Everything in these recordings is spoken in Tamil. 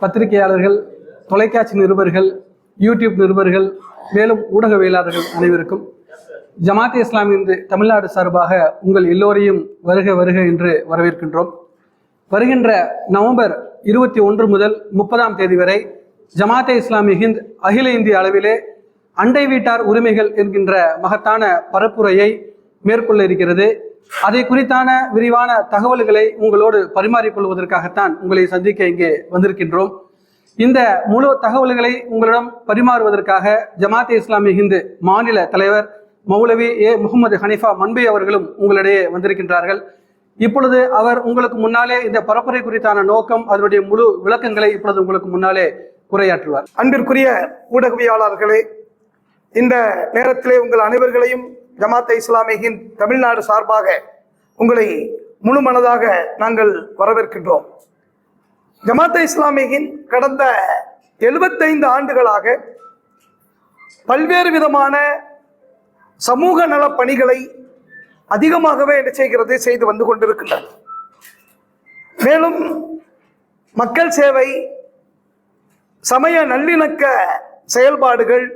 பத்திரிகையாளர்கள் தொலைக்காட்சி நிருபர்கள் யூடியூப் நிருபர்கள் மேலும் ஊடகவியலாளர்கள் அனைவருக்கும் ஜமாத் இஸ்லாம் இன்று தமிழ்நாடு சார்பாக உங்கள் எல்லோரையும் வருக வருக என்று வரவேற்கின்றோம். வருகின்ற நவம்பர் இருபத்தி ஒன்று முதல் முப்பதாம் தேதி வரை ஜமாத்தே இஸ்லாமி ஹிந்த் அகில இந்திய அளவிலே அண்டை வீட்டார் உரிமைகள் என்கின்ற மகத்தான பரப்புரையை மேற்கொள்ள இருக்கிறது. அதை குறித்தான விரிவான தகவல்களை உங்களோடு பரிமாறிக்கொள்வதற்காகத்தான் உங்களை சந்திக்க இங்கே வந்திருக்கின்றோம். இந்த முழு தகவல்களை உங்களிடம் பரிமாறுவதற்காக ஜமாத்தே இஸ்லாமிய ஹிந்து மாநில தலைவர் மௌலவி ஏ. முகமது ஹனிஃபா மன்பி அவர்களும் உங்களிடையே வந்திருக்கின்றார்கள். இப்பொழுது அவர் உங்களுக்கு முன்னாலே இந்த பரப்புரை குறித்தான நோக்கம் அதனுடைய முழு விளக்கங்களை இப்பொழுது உங்களுக்கு முன்னாலே உரையாற்றுவார். அன்பிற்குரிய ஊடகவியாளர்களே இந்த நேரத்திலே உங்கள் அனைவர்களையும் ஜமாத்தை இஸ்லாமியின் தமிழ்நாடு சார்பாக உங்களை முழு மனதாக நாங்கள் வரவேற்கின்றோம். ஜமாத்தை இஸ்லாமியின் கடந்த எழுபத்தைந்து ஆண்டுகளாக பல்வேறு விதமான சமூக நல பணிகளை அதிகமாகவே என்ன செய்கிறது செய்து வந்து கொண்டிருக்கின்றன. மேலும் மக்கள் சேவை சமய நல்லிணக்க செயல்பாடுகள்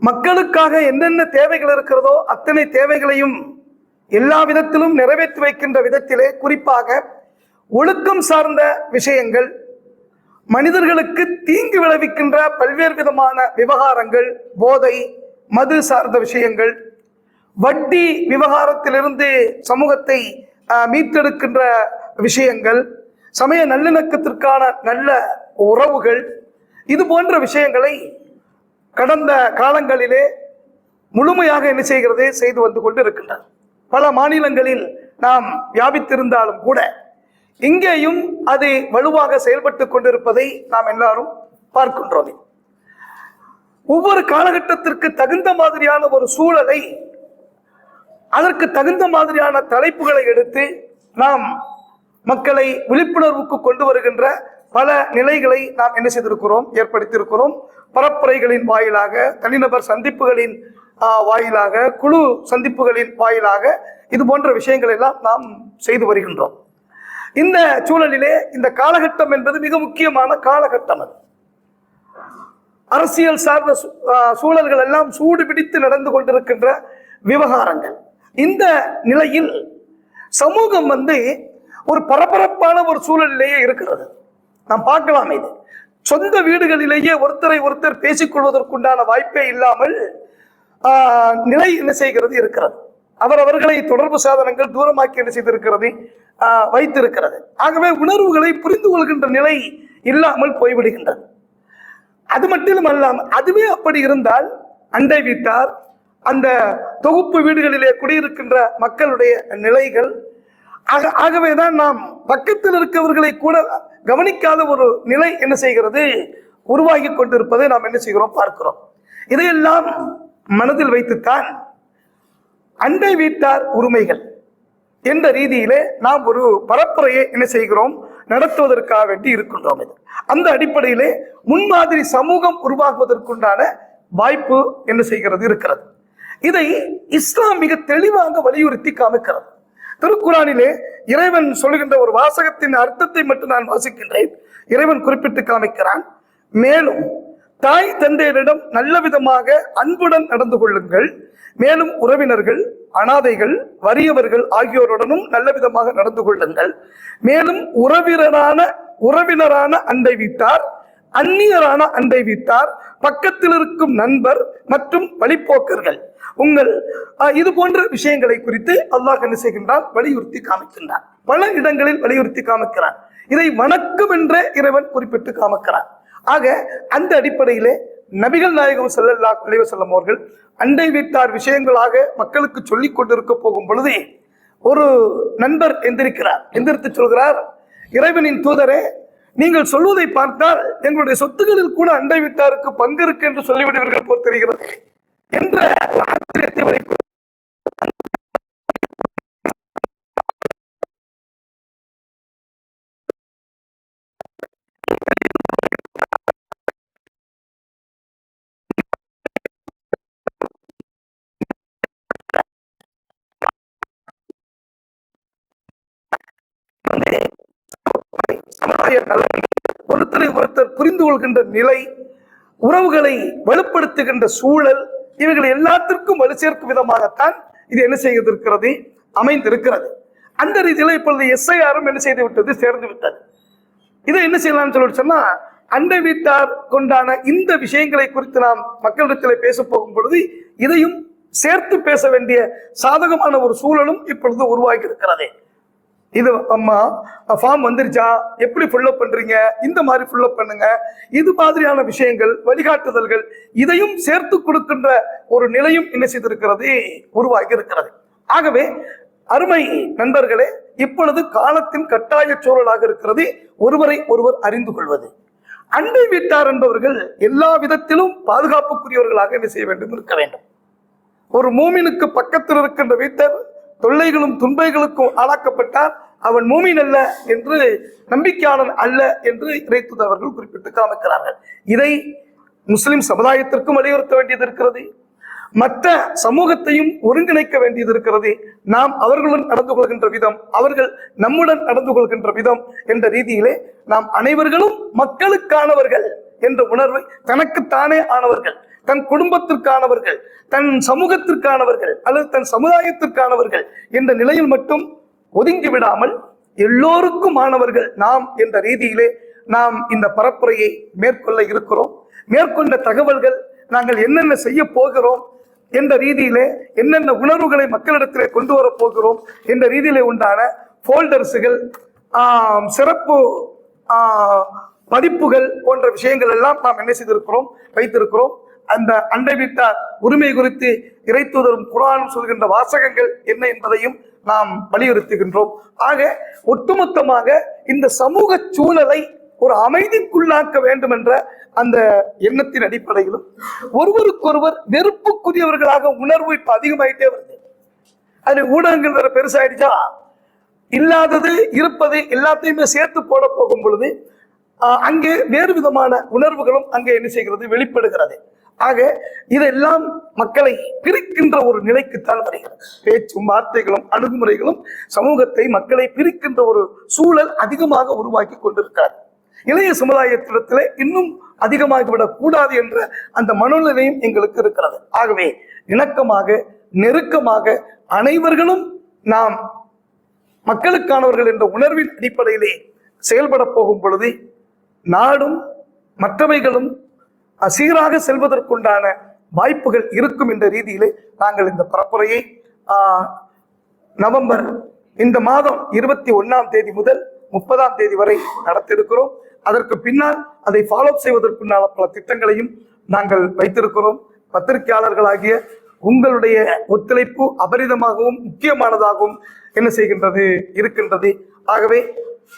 மக்களுக்காக என்னென்ன தேவைகள் இருக்கிறதோ அத்தனை தேவைகளையும் எல்லா விதத்திலும் நிறைவேற்றி வைக்கின்ற விதத்திலே குறிப்பாக ஒழுக்கம் சார்ந்த விஷயங்கள் மனிதர்களுக்கு தீங்கு விளைவிக்கின்ற பல்வேறு விதமான விவகாரங்கள் போதை மது சார்ந்த விஷயங்கள் வட்டி விவகாரத்திலிருந்து சமூகத்தை மீட்டெடுக்கின்ற விஷயங்கள் சமய நல்லிணக்கத்திற்கான நல்ல உறவுகள் இது போன்ற விஷயங்களை கடந்த காலங்களிலே முழுமையாக என்ன செய்கிறது? செய்து வந்து கொண்டு இருக்கின்றது பல மாநிலங்களில் நாம் வியாபித்திருந்தாலும் கூட இங்கேயும் அது வலுவாக செயல்பட்டு கொண்டிருப்பதை நாம் எல்லாரும் பார்க்கின்றோம். ஒவ்வொரு காலகட்டத்திற்கு தகுந்த மாதிரியான ஒரு சூழலை அதற்கு தகுந்த மாதிரியான தலைப்புகளை எடுத்து நாம் மக்களை விழிப்புணர்வுக்கு கொண்டு வருகின்ற பல நிலைகளை நாம் என்ன செய்திருக்கிறோம்? ஏற்படுத்தியிருக்கிறோம். பரப்புரைகளின் வாயிலாக தனிநபர் சந்திப்புகளின் வாயிலாக குழு சந்திப்புகளின் வாயிலாக இது போன்ற விஷயங்கள் எல்லாம் நாம் செய்து வருகின்றோம். இந்த சூழலிலே இந்த காலகட்டம் என்பது மிக முக்கியமான காலகட்டம் அது. அரசியல் சார்ந்த சூ- சூழல்கள் எல்லாம் சூடு பிடித்து நடந்து கொண்டிருக்கின்ற விவகாரங்கள். இந்த நிலையில் சமூகம் வந்து ஒரு பரபரப்பான ஒரு சூழலிலேயே இருக்கிறது. நாம் பார்க்கலாம் இது. சொந்த வீடுகளிலேயே ஒருத்தரை ஒருத்தர் பேசிக்கொள்வதற்குண்டான வாய்ப்பே இல்லாமல் நிலை என்ன செய்கிறது இருக்கிறது. அவர் அவர்களை தொடர்பு சாதனங்கள் தூரமாக்கி என்ன செய்திருக்கிறது? வைத்திருக்கிறது. ஆகவே உணர்வுகளை புரிந்து கொள்கின்ற நிலை இல்லாமல் போய்விடுகின்றது. அது மட்டும் அல்லாமல் அதுவே அப்படி இருந்தால் அண்டை வீட்டார் அந்த தொகுப்பு வீடுகளிலே குடியிருக்கின்ற மக்களுடைய நிலைகள் ஆக- ஆகவேதான் நாம் பக்கத்தில் இருக்கவர்களை கூட கவனிக்காத ஒரு நிலை என்ன செய்கிறது? உருவாகி கொண்டிருப்பதை நாம் என்ன செய்கிறோம்? பார்க்கிறோம். இதையெல்லாம் மனதில் வைத்துத்தான் அண்டை வீட்டார் உரிமைகள் என்ற ரீதியிலே நாம் ஒரு பரப்புரையை என்ன செய்கிறோம்? நடத்துவதற்காக வேண்டி இருக்கின்றோம் இது. அந்த அடிப்படையிலே முன்மாதிரி சமூகம் உருவாகுவதற்குண்டான வாய்ப்பு என்ன செய்கிறது? இருக்கிறது. இதை இஸ்லாம் மிக தெளிவாக வலியுறுத்தி காமிக்கிறது. திருக்குறானிலே இறைவன் சொல்லுகின்ற ஒரு வாசகத்தின் அர்த்தத்தை மட்டும் நான் வாசிக்கின்றேன். இறைவன் குறிப்பிட்டு காமிக்கிறான். மேலும் தாய் தந்தையரிடம் நல்ல விதமாக அன்புடன் நடந்து கொள்ளுங்கள். மேலும் உறவினர்கள் அனாதைகள் வறியவர்கள் ஆகியோருடனும் நல்ல விதமாக நடந்து கொள்ளுங்கள். மேலும் உறவினரான உறவினரான அண்டை வீட்டார். அந்நியரான அண்டை வீட்டார். பக்கத்தில் இருக்கும் நண்பர் மற்றும் வழிப்போக்கர்கள் உங்கள் இது போன்ற விஷயங்களை குறித்து அல்லாஹ் என்ன செய்கின்றான்? வலியுறுத்தி காமிக்கின்றான். பல இடங்களில் வலியுறுத்தி காமிக்கிறான். இதை வணக்கம் என்றே இறைவன் குறிப்பிட்டு காமிக்கிறான். ஆக அந்த அடிப்படையிலே நபிகள் நாயகம் செல்லல்லா கலைவ செல்லம் அவர்கள் அண்டை வீட்டார் விஷயங்களாக மக்களுக்கு சொல்லிக் கொண்டிருக்க போகும் பொழுது ஒரு நண்பர் எந்திருக்கிறார். எந்திரித்து சொல்கிறார் இறைவனின் தூதரே நீங்கள் சொல்வதை பார்த்தால் எங்களுடைய சொத்துக்களில் கூட அண்டை வீட்டாருக்கு பங்கு இருக்கு என்று சொல்லிவிடுவீர்கள் போல் தெரிகிறது. என்ற ஒரு ஆச்சரியத்தை வெளிப்படுத்தி சமுதாய நலன் ஒருத்தரை ஒருத்தர் புரிந்து கொள்கின்ற நிலை உறவுகளை வலுப்படுத்துகின்ற சூழல் இவைகள் எல்லாத்திற்கும் வலு சேர்க்கும் விதமாகத்தான் இது என்ன செய்திருக்கிறது? அமைந்திருக்கிறது. அந்த ரீதியில இப்பொழுது எஸ்ஐஆரும் என்ன செய்து விட்டது? சேர்ந்து விட்டது. இதை என்ன செய்யலாம்னு சொல்லிட்டு சொன்னா அண்டை வீட்டார் கொண்டான இந்த விஷயங்களை குறித்து நாம் மக்களிடத்தில் பேச போகும் பொழுது இதையும் சேர்த்து பேச வேண்டிய சாதகமான ஒரு சூழலும் இப்பொழுது உருவாகி இருக்கிறது இது அம்மா ஃபார்ம் வந்துருச்சா? எப்படி ஃபுல்லப் பண்றீங்க? இந்த மாதிரி ஃபுல்லப் பண்ணுங்க. இது மாதிரியான விஷயங்கள் வழிகாட்டுதல்கள் இதையும் சேர்த்து கொடுக்கின்ற ஒரு நிலையும் என்ன செய்திருக்கிறது? உருவாகி இருக்கிறது. ஆகவே அருமை நண்பர்களே இப்பொழுது காலத்தின் கட்டாய சூழலாக இருக்கிறது. ஒருவரை ஒருவர் அறிந்து கொள்வது. அண்டை வீட்டார் என்பவர்கள் எல்லா விதத்திலும் பாதுகாப்புக்குரியவர்களாக என்ன செய்ய வேண்டும்? இருக்க வேண்டும். ஒரு மூமினுக்கு பக்கத்தில் இருக்கின்ற வீட்டர் தொல்லைகளும் துன்பைகளுக்கும் ஆளாக்கப்பட்டால் அவன் மூமின் அல்ல என்று நம்பிக்கையாளன் அல்ல என்று இறைத்துத அவர்கள் குறிப்பிட்டு காமிக்கிறார்கள். இதை முஸ்லிம் சமுதாயத்திற்கும் வலியுறுத்த வேண்டியது இருக்கிறது. மற்ற சமூகத்தையும் ஒருங்கிணைக்க வேண்டியது இருக்கிறது. நாம் அவர்களுடன் நடந்து கொள்கின்ற விதம் அவர்கள் நம்முடன் நடந்து கொள்கின்ற விதம் என்ற ரீதியிலே நாம் அனைவர்களும் மக்களுக்கானவர்கள் என்ற உணர்வை தனக்குத்தானே ஆனவர்கள் தன் குடும்பத்திற்கானவர்கள் தன் சமூகத்திற்கானவர்கள் அல்லது தன் சமுதாயத்திற்கானவர்கள் என்ற நிலையில் மட்டும் ஒதுங்கி விடாமல் எல்லோருக்குமானவர்கள் நாம் என்ற ரீதியிலே நாம் இந்த பரப்புரையை மேற்கொள்ள இருக்கிறோம். மேற்கொண்ட தகவல்கள் நாங்கள் என்னென்ன செய்ய போகிறோம் என்ற ரீதியிலே என்னென்ன உணர்வுகளை மக்களிடத்திலே கொண்டு வர போகிறோம் என்ற ரீதியிலே உண்டான ஃபோல்டர்ஸுகள் சிறப்பு பதிப்புகள் போன்ற விஷயங்கள் எல்லாம் நாம் என்ன செய்திருக்கிறோம் வைத்திருக்கிறோம். அந்த அண்டை வீட்டார் உரிமை குறித்து இறைத்துதரும் குரான் சொல்கின்ற வாசகங்கள் என்ன என்பதையும் நாம் வலியுறுத்துகின்றோம். ஆக ஒட்டுமொத்தமாக இந்த சமூக சூழலை ஒரு அமைதிக்குள்ளாக்க வேண்டும் என்ற அந்த எண்ணத்தின் அடிப்படையிலும் ஒருவருக்கொருவர் வெறுப்புக்குரியவர்களாக உணர்வு இப்ப அதிகமாயிட்டே வருது. அது ஊடகங்கள் வேற பெருசாயிடுச்சா? இல்லாதது இருப்பது எல்லாத்தையுமே சேர்த்து போட போகும் பொழுது அங்கே வேறு விதமான உணர்வுகளும் அங்கே என்ன செய்கிறது? வெளிப்படுகிறது. ஆக இதெல்லாம் மக்களை பிரிக்கின்ற ஒரு நிலைக்குத்தான் வருகிறது. பேச்சும் வார்த்தைகளும் அணுகுமுறைகளும் சமூகத்தை மக்களை பிரிக்கின்ற ஒரு சூழல் அதிகமாக உருவாக்கி கொண்டிருக்கிறார் இளைய சமுதாயத்திடத்தில் இன்னும் அதிகமாகிவிடக் கூடாது என்ற அந்த மனநிலையும் எங்களுக்கு இருக்கிறது. ஆகவே இணக்கமாக நெருக்கமாக அனைவர்களும் நாம் மக்களுக்கானவர்கள் என்ற உணர்வின் அடிப்படையிலே செயல்பட போகும் பொழுது நாடும் மற்றவைகளும் சீராக செல்வதற்குண்டான வாய்ப்புகள் இருக்கும் என்ற ரீதியிலே நாங்கள் இந்த பரப்புரையை நவம்பர் இந்த மாதம் இருபத்தி ஒன்னாம் தேதி முதல் முப்பதாம் தேதி வரை நடத்தியிருக்கிறோம். அதற்கு பின்னால் அதை ஃபாலோ செய்வதற்குண்டான பல திட்டங்களையும் நாங்கள் வைத்திருக்கிறோம். பத்திரிகையாளர்களாகிய உங்களுடைய ஒத்துழைப்பு அபரிதமாகவும் முக்கியமானதாகவும் என்ன செய்கின்றது இருக்கின்றது. ஆகவே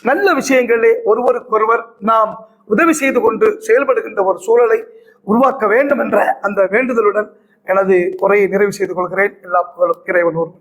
நல்ல விஷயங்களே ஒருவருக்கொருவர் நாம் உதவி செய்து கொண்டு செயல்படுகின்ற ஒரு சூழலை உருவாக்க வேண்டும் என்ற அந்த வேண்டுதலுடன் எனது உரையை நிறைவு செய்து கொள்கிறேன். எல்லா புகழும் இறைவன் ஒரு